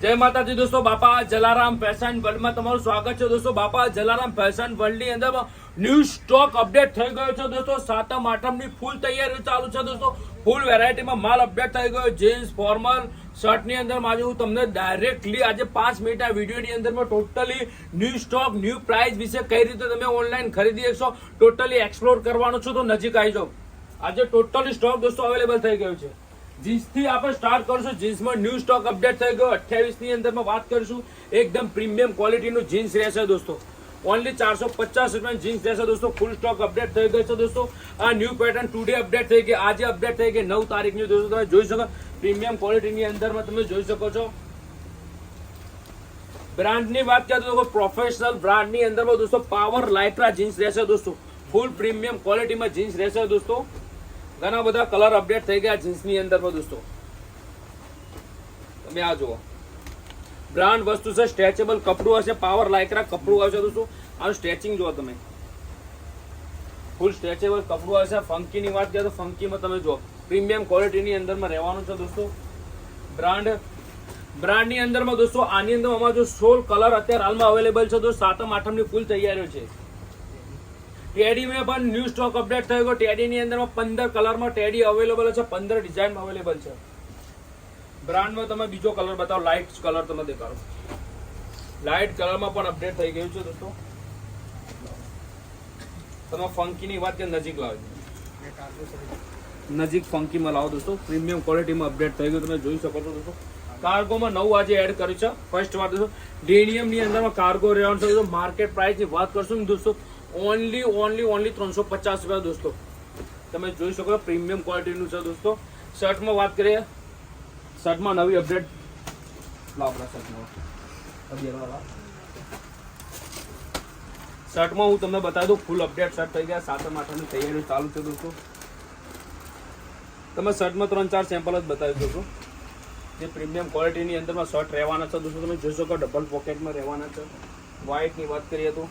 જય માતાજી દોસ્તો, બાપા જલારામ ફેશન વર્લ્ડમાં તમારું સ્વાગત છે દોસ્તો, બાપા જલારામ ફેશન વર્લ્ડની અંદર ન્યૂ સ્ટોક અપડેટ થઈ ગયો છે દોસ્તો, સાતમ આઠમની ફૂલ તૈયારીઓ ચાલુ છે દોસ્તો, ફૂલ વેરાયટીમાં માલ અપડેટ થઈ ગયો, જીન્સ, ફોર્મલ, શર્ટની અંદર આજે હું તમને ડાયરેક્ટલી આજે પાંચ મિનિટ આ વિડીયોની અંદરમાં totally new stock new price વિશે કઈ રીતે તમે ઓનલાઈન ખરીદી શકશો ટોટલી એક્સપ્લોર કરવાનો છું તો નજીક આવી જાઓ. આજે ટોટલી સ્ટોક દોસ્તો અવેલેબલ થઈ ગયો છે. જીન્સથી આપણે સ્ટાર્ટ કરશું. જીન્સમાં ન્યૂ સ્ટોક અપડેટ થઈ ગયો. અઠ્યાવીસની અંદરમાં વાત કરીશું. એકદમ પ્રીમિયમ ક્વોલિટીનું જીન્સ રહેશે દોસ્તો. ઓનલી ચારસો પચાસ રૂપિયા જીન્સ રહેશે દોસ્તો. ફૂલ સ્ટોક અપડેટ થઈ ગયો છે દોસ્તો. આ ન્યૂ પેટર્ન ટુડે અપડેટ થઈ ગઈ. આજે અપડેટ થઈ ગઈ. નવ તારીખની દોસ્તો તમે જોઈ શકો. પ્રીમિયમ ક્વોલિટીની અંદરમાં તમે જોઈ શકો છો. બ્રાન્ડની વાત કરીએ તો પ્રોફેશનલ બ્રાન્ડની અંદરમાં દોસ્તો પાવર લાઇટ્રા જીન્સ રહેશે દોસ્તો. ફૂલ પ્રીમિયમ ક્વોલિટીમાં જીન્સ રહેશે દોસ્તો. ઘણા બધા કલર અપડેટ થઈ ગયા જીન્સની અંદરમાં દોસ્તો. તમે આ જુઓ. બ્રાન્ડ વસ્તુ છે સ્ટ્રેચેબલ કપડું હશે પાવર લાયકરા કપડું આવશે દોસ્તો. આનું સ્ટ્રેચિંગ જુઓ તમે. ફૂલ સ્ટ્રેચેબલ કપડું હશે ફંકીની વાત કરીએ તો ફંકીમાં તમે જુઓ. પ્રીમિયમ ક્વોલિટીની અંદરમાં રહેવાનું છે દોસ્તો. બ્રાન્ડ બ્રાન્ડની અંદરમાં દોસ્તો, આની અંદર અમારો જો સોળ કલર અત્યારે હાલમાં અવેલેબલ છે દોસ્તો. સાતમ, આઠમની ફૂલ તૈયારીઓ છે. ટેડીમાં પણ ન્યૂ સ્ટોક અપડેટ થયો ટેડીની અંદરમાં પંદર કલરમાં ટેડી અવેલેબલ છે, પંદર ડિઝાઇન અવેલેબલ છે. બ્રાન્ડમાં તમે બીજો કલર બતાવો લાઇટ કલર તમે દેખાડો. લાઇટ કલરમાં પણ અપડેટ થઈ ગયું છે દોસ્તો. તમે ફંકીની વાત કે નજીક લાવજો નજીક ફંકીમાં લાવો દોસ્તો. પ્રીમિયમ ક્વોલિટીમાં અપડેટ થઈ ગયું, તમે જોઈ શકો છો દોસ્તો. કાર્ગોમાં નવું આજે એડ કર્યું છે. ફર્સ્ટ વાર દોસ્તો ડેનિયમની અંદરમાં કાર્ગો રહેવાનું છે. માર્કેટ પ્રાઇસની વાત કરશું ને દોસ્તો. ઓનલી ઓનલી ઓનલી ત્રણસો પચાસ રૂપિયા દોસ્તો. તમે જોઈ શકો પ્રીમિયમ ક્વોલિટીનું છે દોસ્તો. શર્ટમાં વાત કરીએ, શર્ટમાં નવી અપડેટ શર્ટમાં. હું તમને બતાવી દઉં ફૂલ અપડેટ શર્ટ થઈ ગયા, સાતમ, આઠમની તૈયારી ચાલુ છે દોસ્તો. તમે શર્ટમાં ત્રણ, ચાર સેમ્પલ જ બતાવી દો છો. જે પ્રીમિયમ ક્વોલિટીની અંદરમાં શર્ટ રહેવાના છે દોસ્તો, તમે જોઈ શકો ડબલ પોકેટમાં રહેવાના છે. વ્હાઇટની વાત કરીએ તો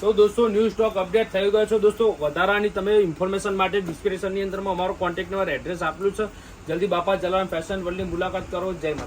તો દોસ્તો ન્યૂ સ્ટોક અપડેટ થઈ ગયો છે. દોસ્તો, વધારાની તમે ઇન્ફોર્મેશન માટે ડિસ્ક્રિપ્શનની અંદરમાં અમારો કોન્ટેક્ટ નંબર એડ્રેસ આપેલું છે. જલ્દી બાપા જલારામ ફેશન વર્લ્ડની મુલાકાત કરો. જય